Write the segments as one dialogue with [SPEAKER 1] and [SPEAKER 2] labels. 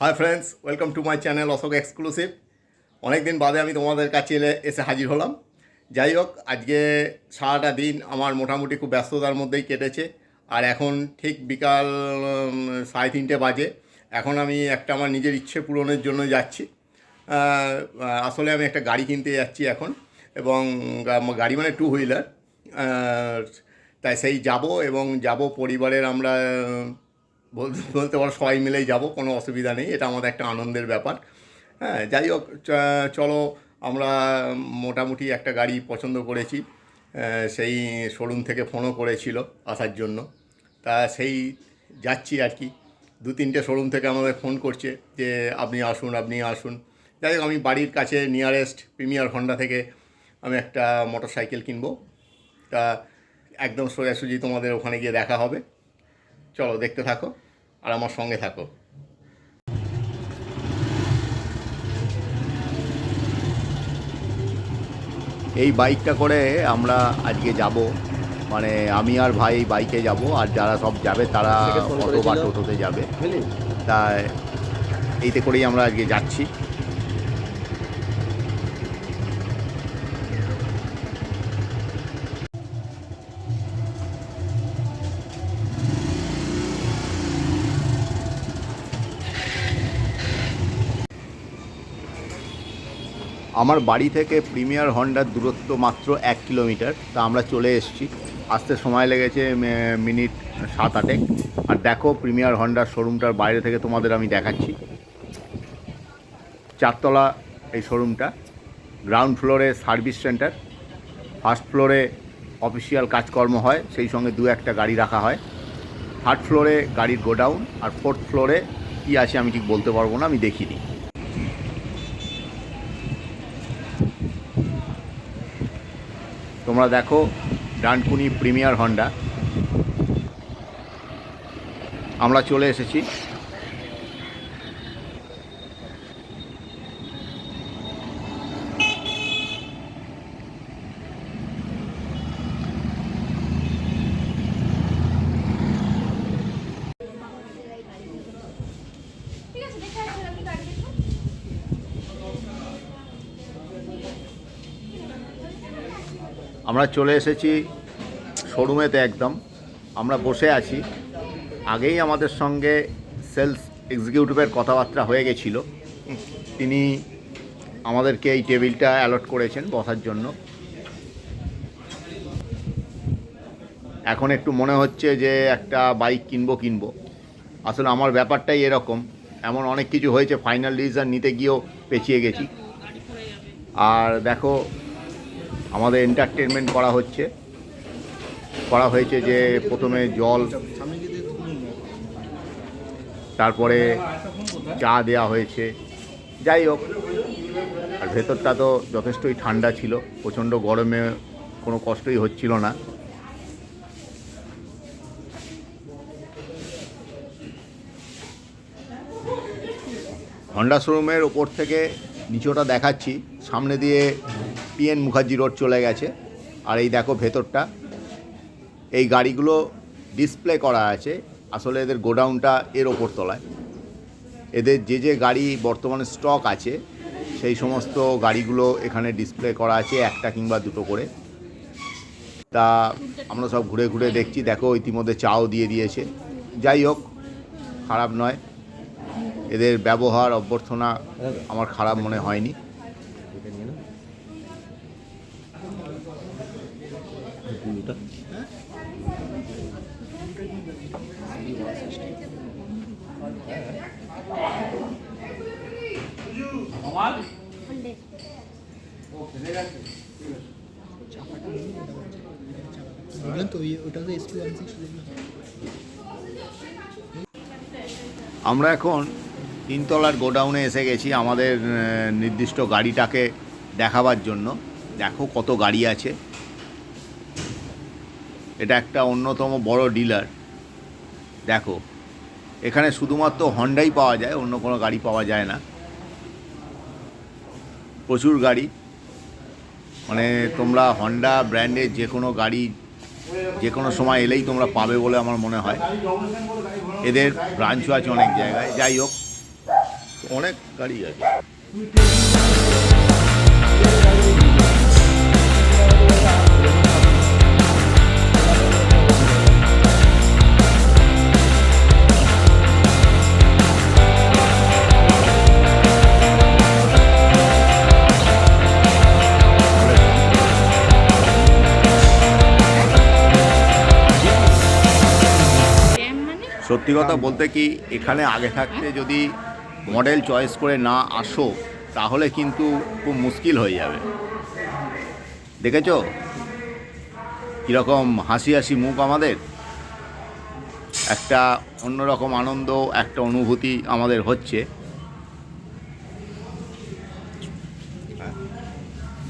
[SPEAKER 1] Hi friends welcome to my channel Ashok exclusive অনেক দিন বাদে আমি তোমাদের কাছে এলে এসে হাজির হলাম। যাই হোক, আজকে সারাটা দিন আমার মোটামুটি খুব ব্যস্ততার মধ্যেই কেটেছে। আর এখন ঠিক বিকাল সাড়ে তিনটে বাজে। এখন আমি একটা আমার নিজের ইচ্ছে পূরণের জন্য যাচ্ছি। আসলে আমি একটা গাড়ি কিনতে যাচ্ছি এখন। এবং গাড়ি মানে টু হুইলার তাই সেই যাব এবং যাব পরিবারের আমরা বলতে বলতে পারো সবাই মিলেই যাব, কোনো অসুবিধা নেই। এটা আমাদের একটা আনন্দের ব্যাপার। হ্যাঁ যাই হোক চলো, আমরা মোটামুটি একটা গাড়ি পছন্দ করেছি। সেই শোরুম থেকে ফোনও করেছিল আসার জন্য। তা সেই যাচ্ছি আর কি। দু তিনটে শোরুম থেকে আমাদের ফোন করছে যে, আপনি আসুন আপনি আসুন। যাই হোক, আমি বাড়ির কাছে নিয়ারেস্ট প্রিমিয়ার হন্ডা থেকে আমি একটা মোটর সাইকেল কিনবো। তা একদম সোজাসুজি তোমাদের ওখানে গিয়ে দেখা হবে। চলো দেখতে থাকো আর আমার সঙ্গে থাকো। এই বাইকটা করে আমরা আজকে যাব। মানে আমি আর ভাই বাইকে যাব আর যারা সব যাবে তারা অটো বা টোটোতে যাবে। তাই এইতে করেই আমরা আজকে যাচ্ছি। আমার বাড়ি থেকে প্রিমিয়ার হন্ডার দূরত্ব মাত্র এক কিলোমিটার, তা আমরা চলে এসেছি। আসতে সময় লেগেছে মিনিট সাত আটেক। আর দেখো, প্রিমিয়ার হন্ডার শোরুমটার বাইরে থেকে তোমাদের আমি দেখাচ্ছি। চারতলা এই শোরুমটা। গ্রাউন্ড ফ্লোরে সার্ভিস সেন্টার। ফার্স্ট ফ্লোরে অফিসিয়াল কাজকর্ম হয়, সেই সঙ্গে দু একটা গাড়ি রাখা হয়। থার্ড ফ্লোরে গাড়ির গোডাউন। আর ফোর্থ ফ্লোরে কী আছে আমি ঠিক বলতে পারব না, আমি দেখিনি। তোমরা দেখো ডানকুনি প্রিমিয়ার হন্ডা। আমরা চলে এসেছি
[SPEAKER 2] ঠিক আছে দেখে আসবেন আপনি গাড়ি দেখুন
[SPEAKER 1] আমরা চলে এসেছি শোরুমেতে একদম। আমরা বসে আছি। আগেই আমাদের সঙ্গে সেলস এক্সিকিউটিভের কথাবার্তা হয়ে গেছিল। তিনি আমাদেরকে এই টেবিলটা অ্যালট করেছেন বসার জন্য। এখন একটু মনে হচ্ছে যে একটা বাইক কিনবো কিনবো। আসলে আমার ব্যাপারটাই এরকম। এমন অনেক কিছু হয়েছে ফাইনাল ডিসিশন নিতে গিয়েও পেছিয়ে গেছি। আর দেখো আমাদের এন্টারটেনমেন্ট করা হচ্ছে। করা হয়েছে যে প্রথমে জল, তারপরে চা দেওয়া হয়েছে। যাই হোক, আর ভেতরটা তো যথেষ্টই ঠান্ডা ছিল, প্রচণ্ড গরমে কোনো কষ্টই হচ্ছিল না। হন্ডা শোরুমের ওপর থেকে নিচোটা দেখাচ্ছি, সামনে দিয়ে পিএন মুখার্জি রোড চলে গেছে। আর এই দেখো ভেতরটা। এই গাড়িগুলো ডিসপ্লে করা আছে। আসলে এদের গোডাউনটা এর ওপর তলায়। এদের যে যে গাড়ি বর্তমানে স্টক আছে, সেই সমস্ত গাড়িগুলো এখানে ডিসপ্লে করা আছে, একটা কিংবা দুটো করে। তা আমরা সব ঘুরে ঘুরে দেখছি। দেখো, ইতিমধ্যে চাও দিয়ে দিয়েছে। যাই হোক, খারাপ নয়। এদের ব্যবহার, অভ্যর্থনা আমার খারাপ মনে হয়নি
[SPEAKER 3] এটা নিয়ে না ব্লুটা
[SPEAKER 4] দেখলেন তো ওই- ওটা তো এসপি ওয়ান সিক্সটি দেখলাম
[SPEAKER 1] আমরা এখন তিনতলার গোডাউনে এসে গেছি আমাদের নির্দিষ্ট গাড়িটাকে দেখাবার জন্য। দেখো কত গাড়ি আছে। এটা একটা অন্যতম বড় ডিলার। দেখো এখানে শুধুমাত্র হন্ডাই পাওয়া যায়, অন্য কোনো গাড়ি পাওয়া যায় না। প্রচুর গাড়ি। মানে তোমরা হন্ডা ব্র্যান্ডের যে কোনো গাড়ি, যে কোনো সময় এলেই তোমরা পাবে বলে আমার মনে হয়। এদের ব্রাঞ্চও আছে অনেক জায়গায়। যাই হোক, অনেক গাড়ি আছে। সত্যি কথা বলতে কি এখানে আগে থাকতে যদি মডেল চয়েস করে না আসো তাহলে কিন্তু খুব মুশকিল হয়ে যাবে। দেখেছ? কীরকম হাসি হাসি মুখ আমাদের? একটা অন্যরকম আনন্দ একটা অনুভূতি আমাদের হচ্ছে।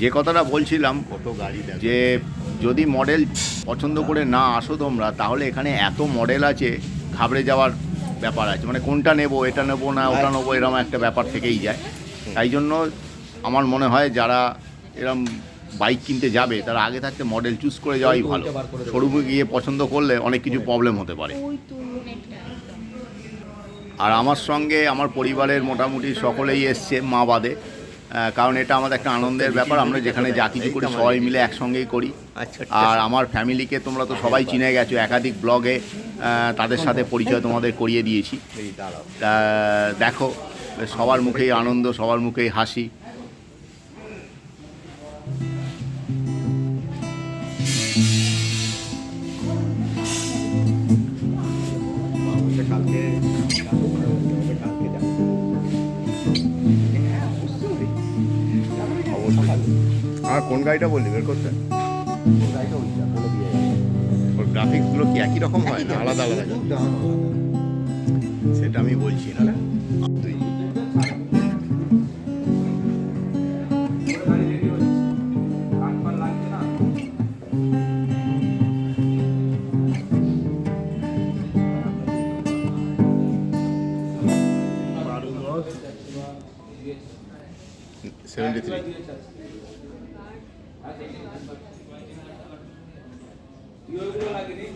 [SPEAKER 1] যে কথাটা বলছিলাম
[SPEAKER 3] কত গাড়ি
[SPEAKER 1] যে যদি মডেল পছন্দ করে না আসো তোমরা তাহলে এখানে এত মডেল আছে ঘাবড়ে যাওয়ার ব্যাপার আছে। মানে কোনটা নেব এটা নেব না ওটা নেব এরকম একটা ব্যাপার থেকেই যায়। তাই জন্য আমার মনে হয় যারা এরম বাইক কিনতে যাবে তারা আগে থাকতে মডেল চুজ করে যাওয়াই ভালো। শোরুমে গিয়ে পছন্দ করলে অনেক কিছু প্রবলেম হতে পারে। আর আমার সঙ্গে আমার পরিবারের মোটামুটি সকলেই এসছে মা বাদে। কারণ এটা আমাদের একটা আনন্দের ব্যাপার আমরা যেখানে যা কিছু করি সবাই মিলে একসঙ্গেই করি।
[SPEAKER 3] আচ্ছা
[SPEAKER 1] আর আমার ফ্যামিলিকে তোমরা তো সবাই চিনে গেছো একাধিক ব্লগে তাদের সাথে পরিচয় তোমাদের করিয়ে দিয়েছি। দেখো সবার মুখেই আনন্দ সবার মুখেই হাসি। আর কোন গাড়িটা বললি? বের করতে।
[SPEAKER 3] গাড়িটা ওইটা বলে দিয়ে
[SPEAKER 1] ওর গ্রাফিক্সগুলো কি একই রকম হয়? না আলাদা আলাদা? সেটা আমি বলছি না তুই সেভেন্টি থ্রি
[SPEAKER 2] হাতে লেগে যাবে হাতটা আচ্ছা আমার ছেড়ে দে না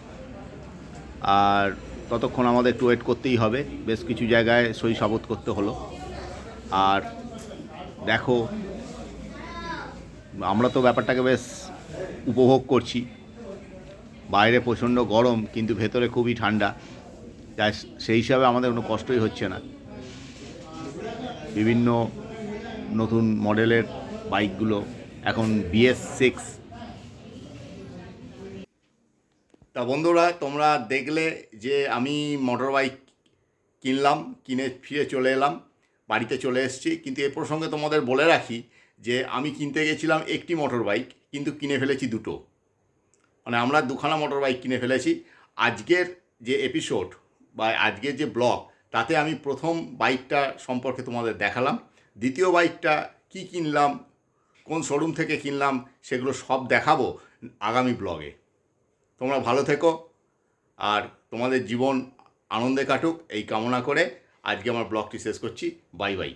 [SPEAKER 1] আর ততক্ষণ আমাদের একটু ওয়েট করতেই হবে। বেশ কিছু জায়গায় সই সাবত করতে হলো। আর দেখো, আমরা তো ব্যাপারটাকে বেশ উপভোগ করছি। বাইরে প্রচণ্ড গরম, কিন্তু ভেতরে খুবই ঠান্ডা। তাই সেই হিসাবে আমাদের কোনো কষ্টই হচ্ছে না। বিভিন্ন নতুন মডেলের বাইকগুলো এখন বিএস সিক্স তা বন্ধুরা, তোমরা দেখলে যে আমি মোটর বাইক কিনলাম, কিনে ফিরে চলে এলাম, বাড়িতে চলে এসেছি। কিন্তু এ প্রসঙ্গে তোমাদের বলে রাখি যে আমি কিনতে গেছিলাম একটি মোটর বাইক কিন্তু কিনে ফেলেছি দুটো। মানে আমরা দুখানা মোটর বাইক কিনে ফেলেছি। আজকের যে এপিসোড বা আজকের যে ব্লগ তাতে আমি প্রথম বাইকটা সম্পর্কে তোমাদের দেখালাম। দ্বিতীয় বাইকটা কি কিনলাম, কোন শোরুম থেকে কিনলাম, সেগুলো সব দেখাবো আগামী ব্লগে তোমরা ভালো থেকো আর তোমাদের জীবন আনন্দে কাটুক, এই কামনা করে আজকে আমার ব্লগটি শেষ করছি। Bye bye.